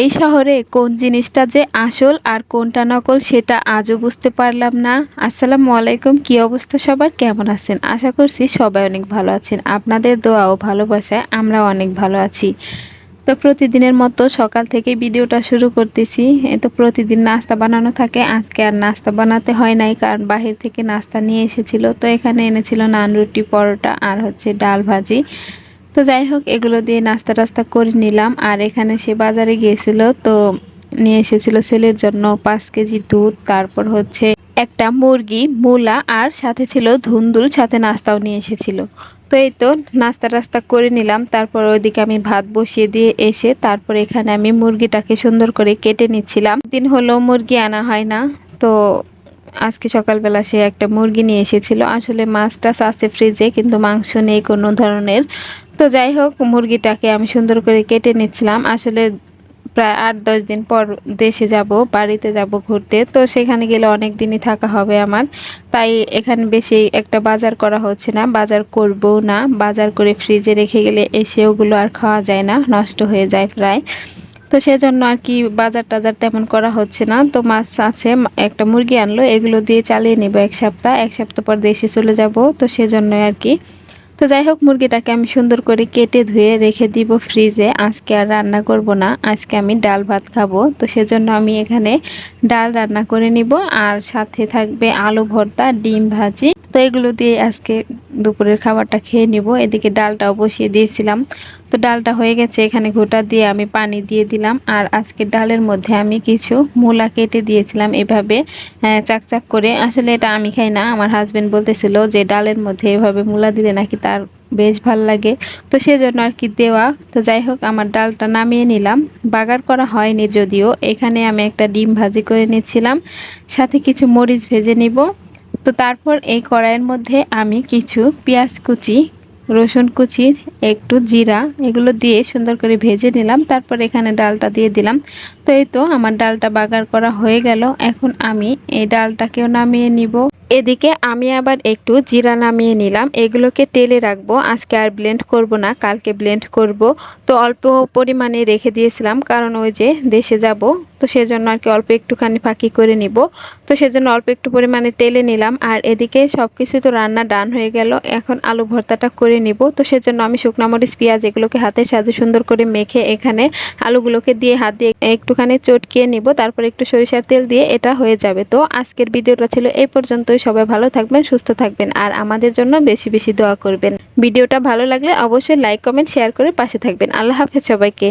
এই শহরে কোন জিনিসটা যে আসল আর কোনটা নকল সেটা আজও বুঝতে পারলাম না। আসসালামু আলাইকুম, কি অবস্থা সবার? কেমন আছেন? আশা করছি সবাই অনেক ভালো আছেন। আপনাদের দোয়া ও ভালোবাসায় আমরা অনেক ভালো আছি। তো প্রতিদিনের মতো সকাল থেকে ভিডিওটা শুরু করতেছি। তো প্রতিদিন নাস্তা বানানো থাকে। আজকে আর নাস্তা বানাতে হয় নাই, কারণ বাহির থেকে নাস্তা নিয়ে এসেছিল। তো এখানে এনেছিল নান, রুটি, পরোটা আর হচ্ছে ডাল ভাজি। তো যাই হোক, এগুলো দিয়ে নাস্তা টাস্তা করে নিলাম। আর এখানে সে বাজারে গিয়েছিল, তো নিয়ে এসেছিল ছেলের জন্য পাঁচ কেজি দুধ, তারপর হচ্ছে একটা মুরগি, মূলা আর সাথে ছিল ধুন্দুল, সাথে নাস্তাও নিয়ে এসেছিল। তো এই তো নাস্তা টাস্তা করে নিলাম। তারপর ওইদিকে আমি ভাত বসিয়ে দিয়ে এসে তারপর এখানে আমি মুরগিটাকে সুন্দর করে কেটে নিচ্ছিলাম। দিন হলো মুরগি আনা হয় না, তো আজকে সকালবেলা সে একটা মুরগি নিয়ে এসেছিল। আসলে মাছটা আছে ফ্রিজে কিন্তু মাংস নেই কোনো ধরনের। তো যাই হোক, মুরগিটাকে আমি সুন্দর করে কেটে নিচ্ছিলাম। আসলে প্রায় আট দশ দিন পর দেশে যাব, বাড়িতে যাব ঘুরতে। তো সেখানে গেলে অনেক দিনই থাকা হবে আমার। তাই এখানে বেশি একটা বাজার করা হচ্ছে না, বাজার করবও না। বাজার করে ফ্রিজে রেখে গেলে এসে ওগুলো আর খাওয়া যায় না, নষ্ট হয়ে যায় প্রায়। তো সেজন্য আর কি বাজার টাজার তেমন করা হচ্ছে না। তো মাছ আছে, একটা মুরগি আনলো, এগুলো দিয়ে চালিয়ে নেব এক সপ্তাহ। এক সপ্তাহ পর দেশে চলে যাব। তো সেজন্যই আর কি। তো যাই হোক, মুরগিটাকে আমি সুন্দর করে কেটে ধুয়ে রেখে দিব ফ্রিজে। আজকে আর রান্না করব না, আজকে আমি ডাল ভাত খাব। তো সেজন্য আমি এখানে ডাল রান্না করে নিব, আর সাথে থাকবে আলু ভর্তা, ডিম ভাজি তো এগুলো দিয়ে আজকে দুপুরের খাবারটা খেয়ে নিব। এদিকে ডালটাও বসিয়ে দিয়েছিলাম। তো ডালটা হয়ে গেছে, এখানে ঘোটা দিয়ে আমি পানি দিয়ে দিলাম। আর আজকে ডালের মধ্যে আমি কিছু মূলা কেটে দিয়েছিলাম এভাবে চাকচাক করে। আসলে এটা আমি খাই না, আমার হাজবেন্ড বলতেছিল যে ডালের মধ্যে এভাবে মূলা দিলে নাকি তার বেশ ভালো লাগে। তো সেজন্য আর কি দেওয়া। তো যাই হোক, আমার ডালটা নামিয়ে নিলাম। বাগার করা হয়নি যদিও, এখানে আমি একটা ডিম ভাজি করে নিয়েছিলাম। সাথে কিছু মরিচ ভেজে নিব। তো তারপর এই কড়াইয়ের মধ্যে আমি কিছু পেঁয়াজ কুচি, রসুন কুচি, একটু জিরা, এগুলো দিয়ে সুন্দর করে ভেজে নিলাম। তারপর এখানে ডালটা দিয়ে দিলাম। তো এই তো আমার ডালটা বাগার করা হয়ে গেল। এখন আমি এই ডালটাকেও নামিয়ে নিব। এদিকে আমি আবার একটু জিরা নামিয়ে নিলাম। এগুলোকে তেলে রাখব। আজকে আর ব্লেন্ড করব না, কালকে ব্লেন্ড করব। তো অল্প পরিমাণে রেখে দিয়েছিলাম, কারণ ওই যে দেশে যাব। তো সেজন্য আর কি অল্প একটুখানি ফাঁকি করে নিব। তো সেজন্য অল্প একটু পরিমাণে তেলে নিলাম আর এদিকে সব কিছু তো রান্না ডান হয়ে গেল। এখন আলু ভর্তাটা করে নিব। তো সেজন্য আমি শুকনা মরিচ, পেঁয়াজ এগুলোকে হাতের সাহায্যে সুন্দর করে মেখে এখানে আলুগুলোকে দিয়ে হাত দিয়ে একটুখানি চটকিয়ে নিব। তারপর একটু সরিষার তেল দিয়ে এটা হয়ে যাবে। তো আজকের ভিডিওটা ছিল এই পর্যন্তই। সবাই ভালো থাকবেন, সুস্থ থাকবেন আর আমাদের জন্য বেশি বেশি দোয়া করবেন। ভিডিওটা ভালো লাগলে অবশ্যই লাইক, কমেন্ট, শেয়ার করে পাশে থাকবেন। আল্লাহ হাফেজ সবাইকে।